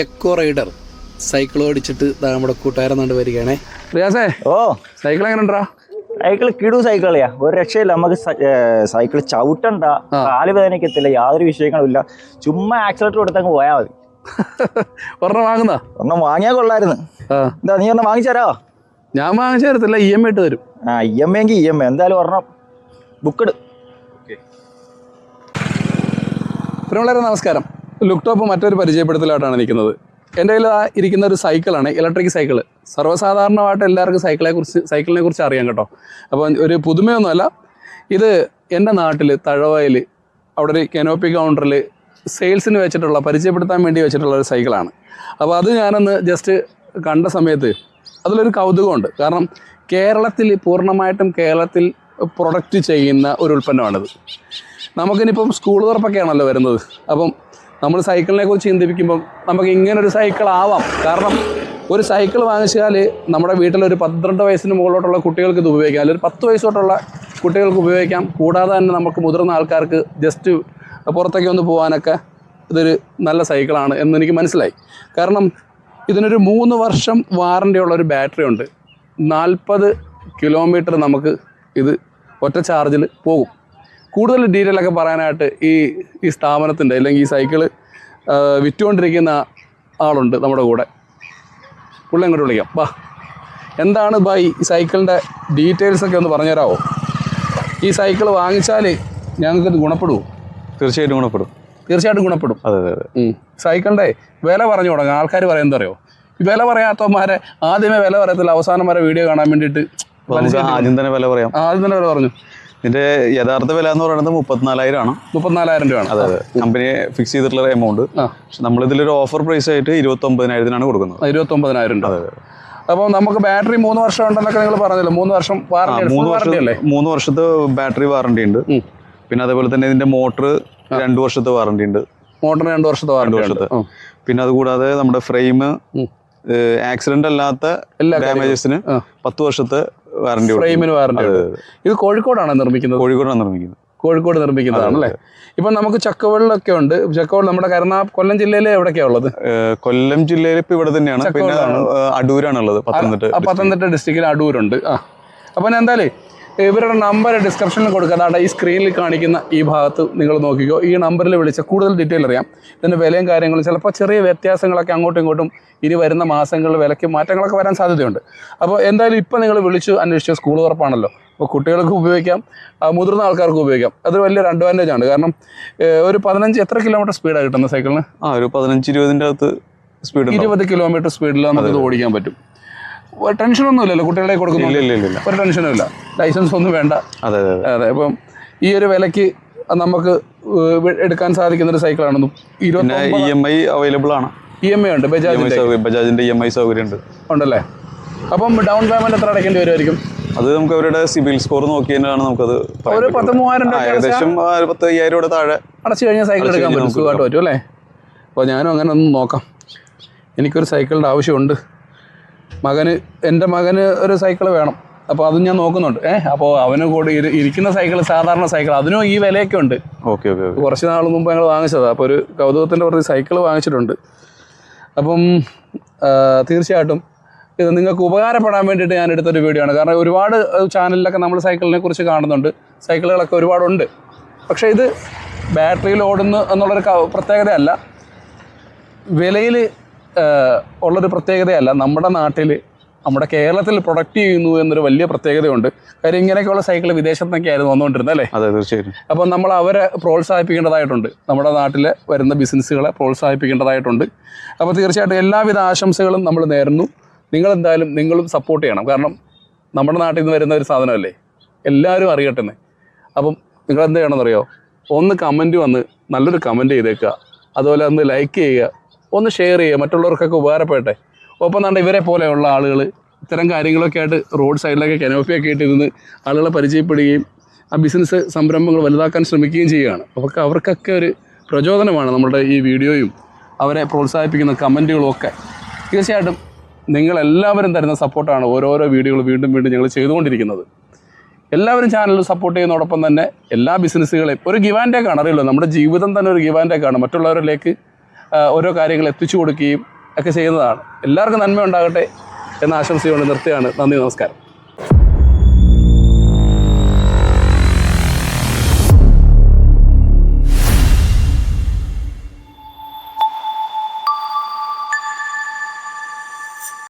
Echo rider cycle ഓടിച്ചിട്ട് നമ്മുടെ കൂട്ടുകാരൻ കൊണ്ട് വരികയാണേ. റിയാസേ ഓ. സൈക്കിൾ എങ്ങനെ ഉണ്ടാ സൈക്കിൾ കിടു സൈക്കിളിയാ ഒരു രക്ഷയില്ല. നമുക്ക് സൈക്കിൾ ചവിട്ടണ്ട. കാൽ വേദനയ്ക്കത്തില്ല യാതൊരു വിഷയങ്ങളും ഇല്ല ചുമ്മാ ആക്സിലേറ്റർ കൊടുത്തങ്ങ് പോയാൽ മതി. ഒരെണ്ണം വാങ്ങുന്ന? ഒരെണ്ണം വാങ്ങിയാൽ കൊള്ളായിരുന്നു. എന്താ നീ ഒരെണ്ണം വാങ്ങിച്ചാരോ ഞാൻ വാങ്ങിച്ചു തരത്തില്ല. ഇ എം ഐ ഇട്ട് തരും. ആ ഇ എം ഐ എങ്കിൽ ഇ എം ഐ എന്തായാലും ഒരെണ്ണം ബുക്കിട് പ്രിയമുള്ളവരെ നമസ്കാരം. ലുക്ക് ടോപ്പ് മറ്റൊരു പരിചയപ്പെടുത്തലായിട്ടാണ് നിൽക്കുന്നത്. എന്റെ കയ്യിൽ ഇരിക്കുന്ന ഒരു സൈക്കിളാണ് ഇലക്ട്രിക് സൈക്കിൾ സർവസാധാരണമായിട്ട് എല്ലാവർക്കും സൈക്കിളെ കുറിച്ച് സൈക്കിളിനെ കുറിച്ച് അറിയാം കേട്ടോ. അപ്പോൾ ഒരു പുതുമയൊന്നുമല്ല ഇത് എന്റെ നാട്ടിൽ തഴവയിൽ അവിടെ ഒരു കെനോപ്പി കൗണ്ടറിൽ സെയിൽസിന് വെച്ചിട്ടുള്ള പരിചയപ്പെടുത്താൻ വേണ്ടി വെച്ചിട്ടുള്ള ഒരു സൈക്കിളാണ്. അപ്പോൾ അത് ഞാനൊന്ന് ജസ്റ്റ് കണ്ട സമയത്ത് അതിലൊരു കൗതുകമുണ്ട്. കാരണം കേരളത്തിൽ പൂർണമായിട്ടും കേരളത്തിൽ പ്രൊഡക്റ്റ് ചെയ്യുന്ന ഒരു ഉൽപ്പന്നമാണിത്. നമുക്കിനിപ്പം സ്കൂൾ തുറപ്പൊക്കെയാണല്ലോ വരുന്നത്. അപ്പം നമ്മൾ സൈക്കിളിനെ കുറിച്ച് ചിന്തിപ്പിക്കുമ്പം നമുക്ക് ഇങ്ങനെ ഒരു സൈക്കിൾ ആവാം. കാരണം ഒരു സൈക്കിൾ വാങ്ങിച്ചാൽ നമ്മുടെ വീട്ടിൽ ഒരു പന്ത്രണ്ട് വയസ്സിന് മുകളിലോട്ടുള്ള കുട്ടികൾക്ക് ഇത് ഉപയോഗിക്കാം. അല്ലെങ്കിൽ പത്ത് വയസ്സ് തൊട്ടുള്ള കുട്ടികൾക്ക് ഉപയോഗിക്കാം. കൂടാതെ തന്നെ നമുക്ക് മുതിർന്ന ആൾക്കാർക്ക് ജസ്റ്റ് പുറത്തേക്ക് ഒന്ന് പോകാനൊക്കെ ഇതൊരു നല്ല സൈക്കിളാണ് എന്ന് എനിക്ക് മനസ്സിലായി. കാരണം ഇതിനൊരു മൂന്ന് വർഷം വാറന്റി ഉള്ള ഒരു ബാറ്ററി ഉണ്ട്. നാൽപ്പത് കിലോമീറ്റർ നമുക്ക് ഇത് ഒറ്റ ചാർജിൽ പോകും. കൂടുതൽ ഡീറ്റെയിൽ ഒക്കെ പറയാനായിട്ട് ഈ ഈ സ്ഥാപനത്തിന്റെ അല്ലെങ്കിൽ ഈ സൈക്കിൾ വിറ്റുകൊണ്ടിരിക്കുന്ന ആളുണ്ട് നമ്മുടെ കൂടെ. പുള്ളി അങ്ങോട്ട് വിളിക്കാം. ബാ എന്താണ് ബാ ഈ സൈക്കിളിന്റെ ഡീറ്റെയിൽസ് ഒക്കെ ഒന്ന് പറഞ്ഞുതരാമോ ഈ സൈക്കിൾ വാങ്ങിച്ചാൽ ഞങ്ങൾക്ക് ഗുണപ്പെടുമോ തീർച്ചയായിട്ടും ഗുണപ്പെടും. തീർച്ചയായിട്ടും ഗുണപ്പെടും. അതെ അതെ അതെ. സൈക്കിളിന്റെ വില പറഞ്ഞു തുടങ്ങും. ആൾക്കാർ പറയുന്നത് അറിയോ? വില പറയാത്തവന്മാരെ ആദ്യമേ വില പറയത്തില്ല. അവസാനം വരെ വീഡിയോ കാണാൻ വേണ്ടിയിട്ട് ആദ്യം തന്നെ വില പറയാം. ആദ്യം തന്നെ വില പറഞ്ഞു. ഇതിന്റെ യഥാർത്ഥ വില എന്ന് പറയുന്നത് മുപ്പത്തിനാലായിരം ആണ് മുപ്പത്തിനാലായിരം രൂപയാണ്. അതെ അതെ. കമ്പനി ഫിക്സ് ചെയ്തിട്ടുള്ള എമൗണ്ട് പക്ഷെ നമ്മൾ ഇതിലൊരു ഓഫർ പ്രൈസ് ആയിട്ട് ഇരുപത്തി ഒമ്പതിനായിരത്തിനാണ് കൊടുക്കുന്നത് ഇരുപത്തി ഒമ്പതിനായിരം അതെ അപ്പോൾ നമുക്ക് ബാറ്ററി മൂന്ന് വർഷം ഉണ്ടെന്നൊക്കെ നിങ്ങൾ പറഞ്ഞല്ലോ. മൂന്ന് വർഷം മൂന്ന് വർഷത്തെ വർഷം മൂന്ന് വർഷത്തെ ബാറ്ററി വാറണ്ടി ഉണ്ട്. പിന്നെ അതേപോലെ തന്നെ ഇതിന്റെ മോട്ടർ രണ്ട് വർഷത്തെ വാറണ്ടി ഉണ്ട്. മോട്ടറിന് രണ്ട് വർഷത്തെ വാറണ്ടി വർഷത്തെ. പിന്നെ അതുകൂടാതെ നമ്മുടെ ഫ്രെയിം ആക്സിഡന്റ് അല്ലാത്ത എല്ലാ ഡാമേജസിന്. പത്ത് വർഷത്തെ വാറണ്ടി ഫ്രെയിമിന് വാറണ്ടി ഇത് കോഴിക്കോടാണ് നിർമ്മിക്കുന്നത്? കോഴിക്കോടാണ് നിർമ്മിക്കുന്നത്. കോഴിക്കോട് നിർമ്മിക്കുന്നതാണ് അല്ലേ? ഇപ്പൊ നമുക്ക് ചക്കവെള്ളൊക്കെ ഉണ്ട്. ചക്കവെള്ളം നമ്മുടെ കരുനാ കൊല്ലം ജില്ലയിലെ എവിടെയൊക്കെയാ ഉള്ളത്? കൊല്ലം ജില്ലയിൽ ഇപ്പൊ ഇവിടെ തന്നെയാണ്. പിന്നെ ചക്കവെള്ളമാണ്. ഉള്ളത് അടൂരാണുള്ളത് പത്തനംതിട്ട പത്തനംതിട്ട ഡിസ്ട്രിക്റ്റിൽ അടൂരുണ്ട്. ആ. അപ്പൊ എന്തായാലും ഇവരുടെ നമ്പർ ഡിസ്ക്രിപ്ഷനിൽ കൊടുക്കുക. അതാണ് ഈ സ്ക്രീനിൽ കാണിക്കുന്ന ഈ ഭാഗത്ത് നിങ്ങൾ നോക്കിക്കോ. ഈ നമ്പറിൽ വിളിച്ച കൂടുതൽ ഡീറ്റെയിൽ അറിയാം. ഇതിന്റെ വിലയും കാര്യങ്ങളും ചിലപ്പോൾ ചെറിയ വ്യത്യാസങ്ങളൊക്കെ അങ്ങോട്ടും ഇങ്ങോട്ടും ഇനി വരുന്ന മാസങ്ങളിൽ വിലയ്ക്ക് മാറ്റങ്ങളൊക്കെ വരാൻ സാധ്യതയുണ്ട്. അപ്പോൾ എന്തായാലും ഇപ്പോൾ നിങ്ങൾ വിളിച്ചു അന്വേഷിച്ചു സ്കൂൾ ഉറപ്പാണല്ലോ. അപ്പോൾ കുട്ടികൾക്ക് ഉപയോഗിക്കാം. മുതിർന്ന ആൾക്കാർക്ക് ഉപയോഗിക്കാം. അതൊരു വലിയൊരു അഡ്വാന്റേജ് ആണ്. കാരണം ഒരു പതിനഞ്ച് എത്ര കിലോമീറ്റർ സ്പീഡാണ് കിട്ടുന്നത് സൈക്കിളിന് ആ ഒരു പതിനഞ്ച് ഇരുപതിന്റെ അകത്ത് സ്പീഡ് ഇരുപത് കിലോമീറ്റർ സ്പീഡിൽ നമുക്കിത് ഓടിക്കാൻ പറ്റും. ടെൻഷനൊന്നും ഇല്ലല്ലോ കുട്ടികളെ കൊടുക്കുന്നു ഇല്ല ഇല്ല ഇല്ല ഇല്ല. ഒരു ടെൻഷനും ഇല്ല. ലൈസൻസ് ഒന്നും വേണ്ട. അതെ അതെ അപ്പം ഈ ഒരു വിലക്ക് നമുക്ക് എടുക്കാൻ സാധിക്കുന്ന ഒരു സൈക്കിളാണ് ഇ എം ഐ അവൈലബിൾ ആണ്. ഇ എം ഐ ഉണ്ട് ഇ ബജാജിന്റെ. ഇ എം ഐ സൗകര്യം ഉണ്ട് ഉണ്ടല്ലേ? അപ്പം ഡൗൺ പേയ്മെന്റ് എത്ര അടയ്ക്കേണ്ടി വരുമായിരിക്കും? അത് നമുക്ക് അവരുടെ സിബിൽ സ്കോർ നോക്കി തന്നെയാണ് നമുക്കത് ഒരു. പത്ത് മൂവായിരം ഏകദേശം പത്ത് അയ്യായിരം താഴെ അടച്ചു കഴിഞ്ഞാൽ സൈക്കിൾ എടുക്കാൻ പറ്റും. സുഖമായിട്ട് പറ്റും അല്ലേ? അപ്പോൾ ഞാനും അങ്ങനെ ഒന്ന് നോക്കാം. എനിക്കൊരു സൈക്കിളിന്റെ ആവശ്യമുണ്ട്. മകന് എന്റെ മകന് ഒരു സൈക്കിൾ വേണം. അപ്പോൾ അതും ഞാൻ നോക്കുന്നുണ്ട്. ഏഹ് അപ്പോൾ അവന് കൂടി ഇരിക്കുന്ന സൈക്കിൾ സാധാരണ സൈക്കിൾ അതിനും ഈ വിലയൊക്കെ ഉണ്ട്. ഓക്കെ ഓക്കെ കുറച്ച് നാൾ മുമ്പ് ഞങ്ങൾ വാങ്ങിച്ചതാണ് അപ്പോൾ ഒരു കൗതുകത്തിന്റെ പുറത്ത് സൈക്കിൾ വാങ്ങിച്ചിട്ടുണ്ട്. അപ്പം തീർച്ചയായിട്ടും ഇത് നിങ്ങൾക്ക് ഉപകാരപ്പെടാൻ വേണ്ടിയിട്ട് ഞാൻ എടുത്തൊരു വീഡിയോ ആണ്. കാരണം ഒരുപാട് ചാനലിലൊക്കെ നമ്മൾ സൈക്കിളിനെ കുറിച്ച് കാണുന്നുണ്ട്. സൈക്കിളുകളൊക്കെ ഒരുപാടുണ്ട്. പക്ഷേ ഇത് ബാറ്ററിയിൽ ഓടുന്നു എന്നുള്ളൊരു പ്രത്യേകതയല്ല. വിലയിൽ ഉള്ളൊരു പ്രത്യേകതയല്ല. നമ്മുടെ നാട്ടിൽ നമ്മുടെ കേരളത്തിൽ പ്രൊഡക്റ്റ് ചെയ്യുന്നു എന്നൊരു വലിയ പ്രത്യേകതയുണ്ട്. കാര്യം ഇങ്ങനെയൊക്കെയുള്ള സൈക്കിൾ വിദേശത്തു നിന്നൊക്കെ ആയിരുന്നു വന്നുകൊണ്ടിരുന്നത് അല്ലേ? അതെ തീർച്ചയായും അപ്പോൾ നമ്മൾ അവരെ പ്രോത്സാഹിപ്പിക്കേണ്ടതായിട്ടുണ്ട്. നമ്മുടെ നാട്ടിൽ വരുന്ന ബിസിനസ്സുകളെ പ്രോത്സാഹിപ്പിക്കേണ്ടതായിട്ടുണ്ട്. അപ്പോൾ തീർച്ചയായിട്ടും എല്ലാവിധ ആശംസകളും നമ്മൾ നേരുന്നു. നിങ്ങളെന്തായാലും നിങ്ങളും സപ്പോർട്ട് ചെയ്യണം. കാരണം നമ്മുടെ നാട്ടിൽ നിന്ന് വരുന്ന ഒരു സാധനമല്ലേ? എല്ലാവരും അറിയട്ടെ അപ്പം നിങ്ങൾ എന്ത് ചെയ്യണമെന്നറിയോ? ഒന്ന് കമന്റ് വന്ന് നല്ലൊരു കമന്റ് ചെയ്തേക്കുക. അതുപോലെ ഒന്ന് ലൈക്ക് ചെയ്യുക. ഒന്ന് ഷെയർ ചെയ്യുക. മറ്റുള്ളവർക്കൊക്കെ ഉപകാരപ്പെടട്ടെ. ഒപ്പം തന്നെ ഇവരെ പോലെയുള്ള ആളുകൾ ഇത്തരം കാര്യങ്ങളൊക്കെ ആയിട്ട് റോഡ് സൈഡിലൊക്കെ കനോപ്പിയൊക്കെ ആയിട്ട് ഇരുന്ന് ആളുകളെ പരിചയപ്പെടുകയും ആ ബിസിനസ് സംരംഭങ്ങൾ വലുതാക്കാൻ ശ്രമിക്കുകയും ചെയ്യുകയാണ്. അവർക്ക് അവർക്കൊക്കെ ഒരു പ്രചോദനമാണ് നമ്മുടെ ഈ വീഡിയോയും അവരെ പ്രോത്സാഹിപ്പിക്കുന്ന കമന്റുകളും ഒക്കെ. തീർച്ചയായിട്ടും നിങ്ങളെല്ലാവരും തരുന്ന സപ്പോർട്ടാണ് ഓരോരോ വീഡിയോകൾ വീണ്ടും വീണ്ടും ഞങ്ങൾ ചെയ്തുകൊണ്ടിരിക്കുന്നത്. എല്ലാവരും ചാനൽ സപ്പോർട്ട് ചെയ്യുന്നതോടൊപ്പം തന്നെ എല്ലാ ബിസിനസ്സുകളെയും ഒരു ഗിവ് ആൻഡ് നമ്മുടെ ജീവിതം തന്നെ ഒരു ഗിവ് ആൻഡ് മറ്റുള്ളവരിലേക്ക് ഓരോ കാര്യങ്ങൾ എത്തിച്ചു കൊടുക്കുകയും ഒക്കെ ചെയ്യുന്നതാണ്. എല്ലാവർക്കും നന്മ ഉണ്ടാകട്ടെ എന്ന ആശംസയോടെ നിർത്തുകയാണ്. നന്ദി നമസ്കാരം.